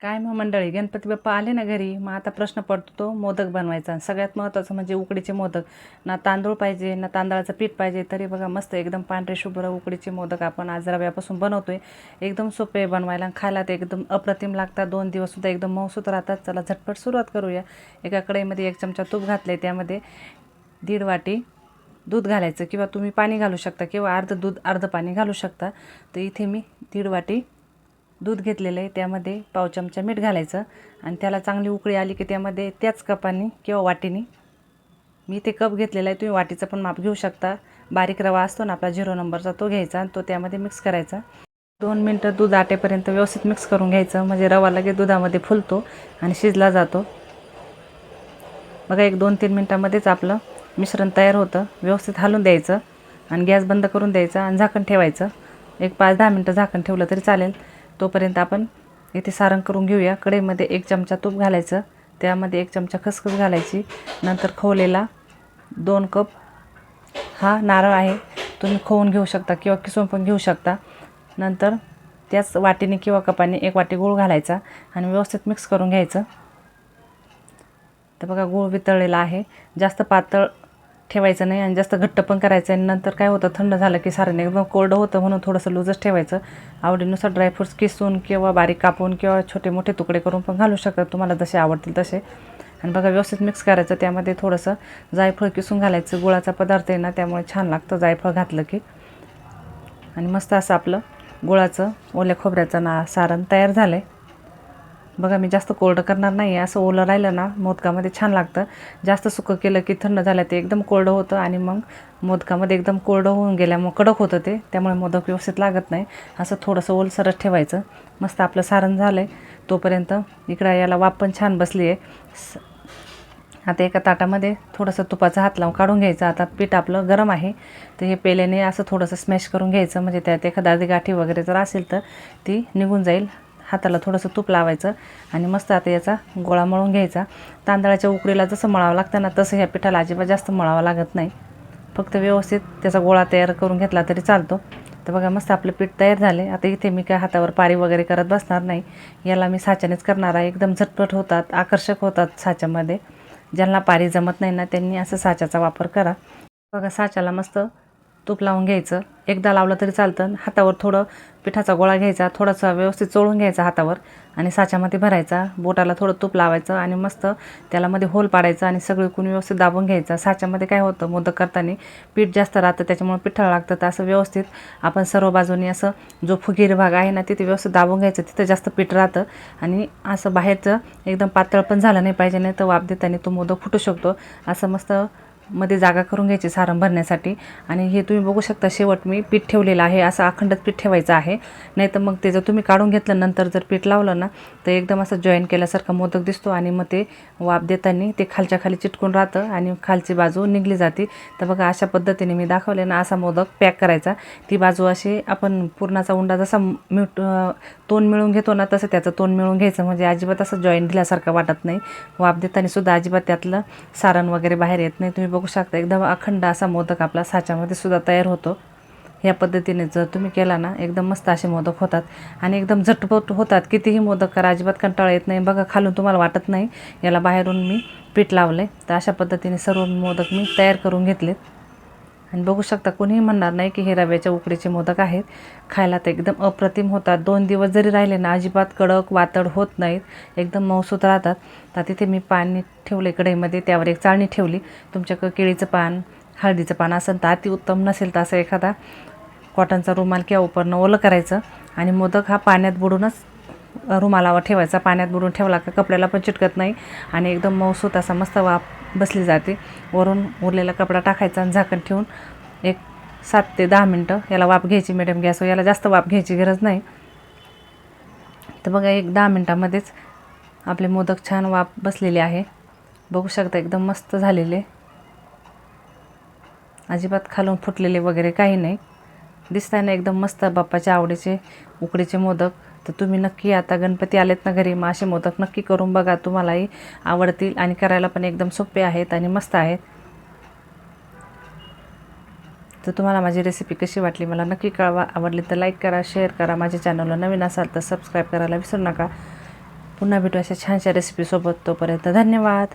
काय मग मंडळी गणपती बाप्पा आले ना घरी? मग आता प्रश्न पडतो तो मोदक बनवायचा. सगळ्यात महत्त्वाचं म्हणजे उकडीचे मोदक. ना तांदूळ पाहिजे ना तांदळाचं पीठ पाहिजे तरी बघा मस्त एकदम पांढरे शुभ्र उकडीचे मोदक आपण आज रव्यापासून बनवतोय. एकदम सोपे बनवायला खायला ते एकदम अप्रतिम लागतात. दोन दिवससुद्धा एकदम मऊसूत राहतात. चला झटपट सुरुवात करूया. एका कढईमध्ये एक चमचा तूप घातले त्यामध्ये दीड वाटी दूध घालायचं. किंवा तुम्ही पाणी घालू शकता किंवा अर्ध दूध अर्ध पाणी घालू शकता. तर इथे मी दीड वाटी दूध घेतलेलं आहे त्यामध्ये पाव चमचा मीठ घालायचं आणि त्याला चांगली उकळी आली की त्यामध्ये त्याच कपाने किंवा वाटीने मी ते कप घेतलेला आहे तुम्ही वाटीचं पण माप घेऊ शकता. बारीक रवा असतो ना आपला झिरो नंबरचा तो घ्यायचा आणि तो त्यामध्ये मिक्स करायचा. दोन मिनटं दूध आटेपर्यंत व्यवस्थित मिक्स करून घ्यायचं म्हणजे रवा लगेच दुधामध्ये फुलतो आणि शिजला जातो. बघा एक दोन तीन मिनटामध्येच आपलं मिश्रण तयार होतं. व्यवस्थित हालून द्यायचं आणि गॅस बंद करून द्यायचा आणि झाकण ठेवायचं. एक पाच दहा मिनटं झाकण ठेवलं तरी चालेल. तोपर्यंत आपण इथे सारण करून घेऊया. कढईमध्ये एक चमचा तूप घालायचं. त्यामध्ये एक चमचा खसखस घालायची. नंतर खवलेला दोन कप हा नारळ आहे. तुम्ही खवून घेऊ शकता किंवा किसून पण घेऊ शकता. नंतर त्याच वाटीने किंवा कपाने एक वाटी गूळ घालायचा आणि व्यवस्थित मिक्स करून घ्यायचं. तर बघा गूळ वितळलेला आहे. जास्त पातळ ठेवायचं नाही आणि जास्त घट्ट पण करायचं आणि नंतर काय होतं थंड झालं की सारण एकदम कोरडं होतं म्हणून थोडंसं लूजच ठेवायचं. आवडीनुसार ड्रायफ्रुट्स किसून किंवा बारीक कापून किंवा छोटे मोठे तुकडे करून पण घालू शकतात तुम्हाला जसे आवडतील तसे. आणि बघा व्यवस्थित मिक्स करायचं. त्यामध्ये थोडंसं जायफळ किसून घालायचं. गुळाचा पदार्थ आहे ना त्यामुळे छान लागतं जायफळ घातलं की. आणि मस्त असं आपलं गुळाचं ओल्या खोबऱ्याचं ना सारण तयार झालं आहे बघा मी जास्त कोरडं करणार नाही आहे असं ओलं राहिलं ना मोदकामध्ये छान लागतं. जास्त सुकं केलं की थंड झालं ते एकदम कोरडं होतं आणि मग मोदकामध्ये एकदम कोरडं होऊन गेल्यामुळं कडक होतं ते. त्यामुळे मोदक व्यवस्थित लागत नाही. असं थोडंसं ओलसरच ठेवायचं. मस्त आपलं सारण झालं आहे तोपर्यंत इकडं याला वाप पण छान बसली आहे स- आता एका ताटामध्ये थोडंसं तुपाचा हात लावून काढून घ्यायचं. आता पीठ आपलं गरम आहे. तर हे पेल्याने असं थोडंसं स्मॅश करून घ्यायचं. म्हणजे त्यात एखादा गाठी वगैरे जर असेल तर ती निघून जाईल. हाताला थोडंसं तूप लावायचं आणि मस्त आता याचा गोळा मळून घ्यायचा. तांदळाच्या उकडीला जसं मळावं लागतं ना तसं ह्या पिठाला अजिबात जास्त मळावं लागत नाही. फक्त व्यवस्थित त्याचा गोळा तयार करून घेतला तरी चालतो. तर बघा मस्त आपलं पीठ तयार झाले. आता इथे मी काय हातावर पारी वगैरे करत बसणार नाही. याला मी साच्यानेच करणार आहे. एकदम झटपट होतात आकर्षक होतात साच्यामध्ये. ज्यांना पारी जमत नाही ना त्यांनी असं साच्याचा वापर करा. बघा साच्याला मस्त तूप लावून घ्यायचं. एकदा लावलं तरी चालतं. हातावर थोडं पिठाचा गोळा घ्यायचा. थोडासा व्यवस्थित चोळून घ्यायचा हातावर आणि साच्यामध्ये भरायचा. बोटाला थोडं तूप लावायचं आणि मस्त त्याला मध्ये होल पाडायचं आणि सगळं कुणी व्यवस्थित दाबून घ्यायचा. साच्यामध्ये काय होतं मोदक करताना पीठ जास्त राहतं त्याच्यामुळे पिठळ लागतं. तर असं व्यवस्थित आपण सर्व बाजूनी असं जो फुगीर भाग आहे ना तिथे व्यवस्थित दाबून घ्यायचं. तिथं जास्त पीठ राहतं आणि असं बाहेरचं एकदम पातळ पण झालं नाही पाहिजे नाही तर वाफ देताना तो मोदक फुटू शकतो. असं मस्त मध्ये जागा करून घ्यायची सारण भरण्यासाठी. आणि हे तुम्ही बघू शकता शेवट मी पीठ ठेवलेलं आहे. असं अखंडच पीठ ठेवायचं आहे. नाही तर मग ते जर तुम्ही काढून घेतलं नंतर जर पीठ लावलं ना तर एकदम असं जॉईन केल्यासारखा मोदक दिसतो आणि मग ते वाफ देताना ते खालच्या खाली चिटकून राहतं आणि खालची बाजू निघली जाते. तर बघा अशा पद्धतीने मी दाखवले ना असा मोदक पॅक करायचा. ती बाजू अशी आपण पुरणाचा उंडा जसा मिट तोंड मिळून घेतो ना तसं त्याचं तोंड मिळून घ्यायचं. म्हणजे अजिबात असं जॉईन दिल्यासारखं वाटत नाही. वाफ देताना सुद्धा अजिबात त्यातलं सारण वगैरे बाहेर येत नाही. तुम्ही बघू शकता एकदम अखंड असा मोदक आपला साच्यामध्ये सुद्धा तयार होतो. या पद्धतीने जर तुम्ही केला ना एकदम मस्त असे मोदक होतात. आणि एकदम झटपट होतात. कितीही मोदक करा अजिबात कंटाळा येत नाही. बघा खालून तुम्हाला वाटत नाही. याला बाहेरून मी पीठ लावलं आहे तर अशा पद्धतीने सर्व मोदक मी तयार करून घेतलेत. आणि बघू शकता कोणीही म्हणणार नाही की हे रव्याच्या उकडीचे मोदक आहेत. खायला तर एकदम अप्रतिम होतात. दोन दिवस जरी राहिले ना अजिबात कडक वातड होत नाहीत. एकदम मऊसूत राहतात. तर तिथे मी पाणी ठेवले कढईमध्ये. त्यावर एक चाळणी ठेवली. तुमच्याकडं केळीचं पान हळदीचं पान असेल तर अतिउत्तम नसेल तर असं एखादा कॉटनचा रुमाल किंवा उपरणं ओलं करायचं. आणि मोदक हा पाण्यात बुडूनच रुमालावर ठेवायचा पाण्यात बुडून ठेवला का कपड्याला पण चिटकत नाही आणि एकदम मऊसूत असा मस्त वाफ बसली जाते. वरून उरलेला कपडा टाकायचा आणि झाकण ठेवून एक सात ते दहा मिनटं याला वाफ घ्यायची मिडियम गॅसवर याला जास्त वाफ घ्यायची गरज नाही. तर बघा एक दहा मिनटामध्येच आपले मोदक छान वाफ बसलेले आहे. बघू शकता एकदम मस्त झालेले. अजिबात खालून फुटलेले वगैरे काही नाही. दिसताना एकदम मस्त बाप्पाच्या आवडीचे उकडीचे मोदक. तर तुम्ही नक्की आता गणपती आलेत ना घरी मग असे मोदक नक्की करून बघा. तुम्हालाही आवडतील आणि करायला पण एकदम सोपे आहेत आणि मस्त आहेत. तर तुम्हाला माझी रेसिपी कशी वाटली मला नक्की कळवा. आवडली तर लाईक करा शेअर करा. माझ्या चॅनलला नवीन असाल तर सबस्क्राईब करायला विसरू नका. पुन्हा भेटू अशा छानशा रेसिपीसोबत तोपर्यंत धन्यवाद.